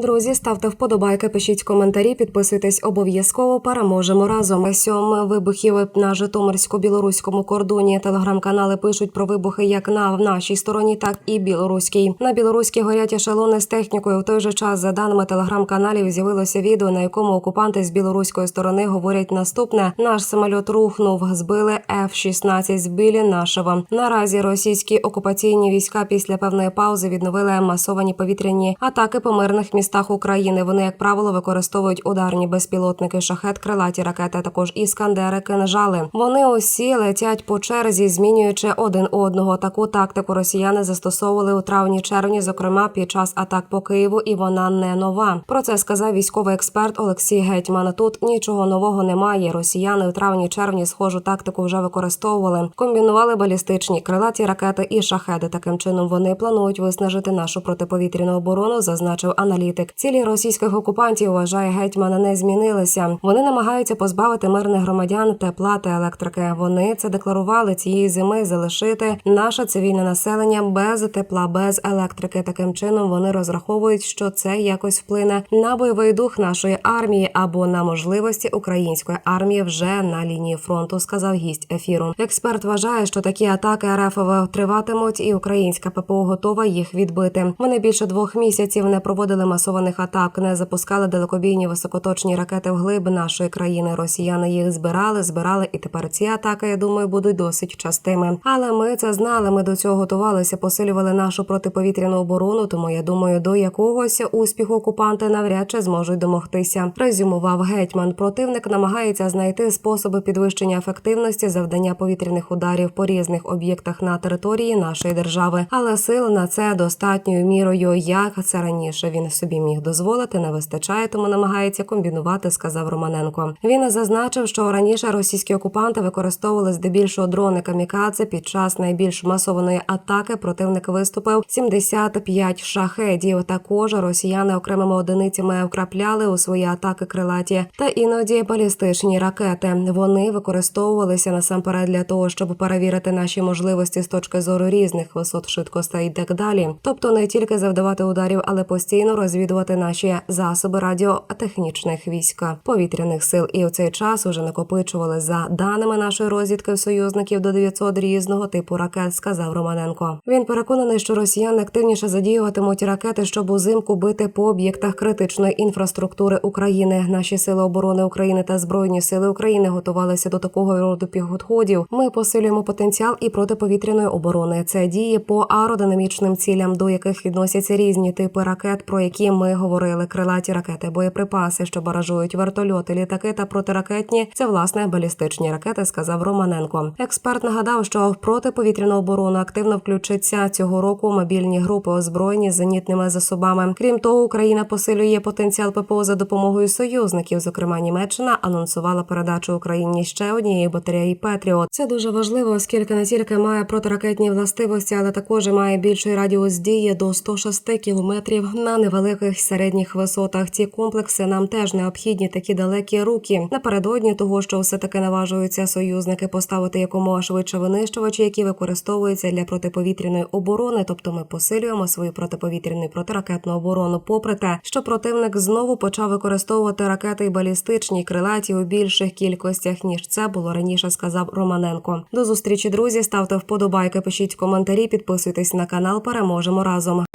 Друзі, ставте вподобайки, пишіть коментарі, підписуйтесь обов'язково. Переможемо разом. Сьом вибухів на житомирсько-білоруському кордоні. Телеграм-канали пишуть про вибухи як на нашій стороні, так і білоруській. На білоруській горять ешелони з технікою. В той же час, за даними телеграм-каналів, з'явилося відео, на якому окупанти з білоруської сторони говорять наступне: наш самоліт рухнув, збили F-16 збілі нашого. Наразі російські окупаційні війська після певної паузи відновили масовані повітряні атаки по мирних містах України. Вони, як правило, використовують ударні безпілотники, шахет, крилаті ракети, а також іскандери, кинжали. Вони усі летять по черзі, змінюючи один одного. Таку тактику росіяни застосовували у травні-червні, зокрема під час атак по Києву, і вона не нова. Про це сказав військовий експерт Олексій Гетьман. Тут нічого нового немає. Росіяни у травні-червні схожу тактику вже використовували. Комбінували балістичні крилаті ракети і шахеди. Таким чином вони планують виснажити нашу протиповітряну оборону, зазначив аналітик. Цілі російських окупантів вважає гетьман не змінилися. Вони намагаються позбавити мирних громадян тепла та електрики. Вони це декларували цієї зими залишити наше цивільне населення без тепла, без електрики. Таким чином вони розраховують, що це якось вплине на бойовий дух нашої армії або на можливості української армії вже на лінії фронту. Сказав гість ефіру. Експерт вважає, що такі атаки РФ триватимуть, і українська ППО готова їх відбити. Вони більше двох місяців не проводили масованих атак, не запускали далекобійні високоточні ракети вглиб нашої країни. Росіяни їх збирали, збирали, і тепер ці атаки, я думаю, будуть досить частими. Але ми це знали. Ми до цього готувалися, посилювали нашу протиповітряну оборону. Тому я думаю, до якогось успіху окупанти навряд чи зможуть домогтися. Резюмував гетьман. Противник намагається знайти способи підвищення ефективності завдання повітряних ударів по різних об'єктах на території нашої держави, але сил на це достатньою мірою, як це раніше він собі міг дозволити, не вистачає, тому намагається комбінувати, сказав Романенко. Він зазначив, що раніше російські окупанти використовували здебільшого дрони камікадзе під час найбільш масованої атаки. Противник виступив 75 шахедів. Також росіяни окремими одиницями вкрапляли у свої атаки крилаті та іноді балістичні ракети. Вони використовувалися насамперед для того, щоб перевірити наші можливості з точки зору різних висот швидкостей і так далі. Тобто не тільки завдавати ударів, але постійно розвідувати наші засоби радіотехнічних військ повітряних сил. І у цей час уже накопичували за даними нашої розвідки союзників до 900 різного типу ракет. Сказав Романенко. Він переконаний, що росіяни активніше задіюватимуть ракети, щоб узимку бити по об'єктах критичної інфраструктури України. Наші сили оборони України та збройні сили України готувалися до такого роду підходів. Ми посилюємо потенціал і протиповітряної оборони. Це діє по аеродинамічним цілям, до яких відносяться різні типи ракет, про які ми говорили: крилаті ракети, боєприпаси, що баражують вертольоти, літаки та протиракетні. Це власне балістичні ракети, сказав Романенко. Експерт нагадав, що в протиповітряну оборону активно включиться цього року мобільні групи, озброєні зенітними засобами. Крім того, Україна посилює потенціал ППО за допомогою союзників. Зокрема, Німеччина анонсувала передачу Україні ще однієї батареї Петріот. Це дуже важливо, оскільки не тільки має протиракетні властивості, але також має більший радіус дії до 106 кілометрів на невеликих середніх висотах. Ці комплекси нам теж необхідні такі далекі руки. Напередодні того, що все таки наважуються союзники поставити якомога швидше винищувачі, які використовуються для протиповітряної оборони. Тобто ми посилюємо свою протиповітряну і протиракетну оборону. Попри те, що противник знову почав використовувати ракети і балістичні крилаті у більших кількостях ніж це було раніше, сказав Романенко. До зустрічі, друзі. Ставте вподобайки, пишіть коментарі, підписуйтесь на канал. Переможемо разом.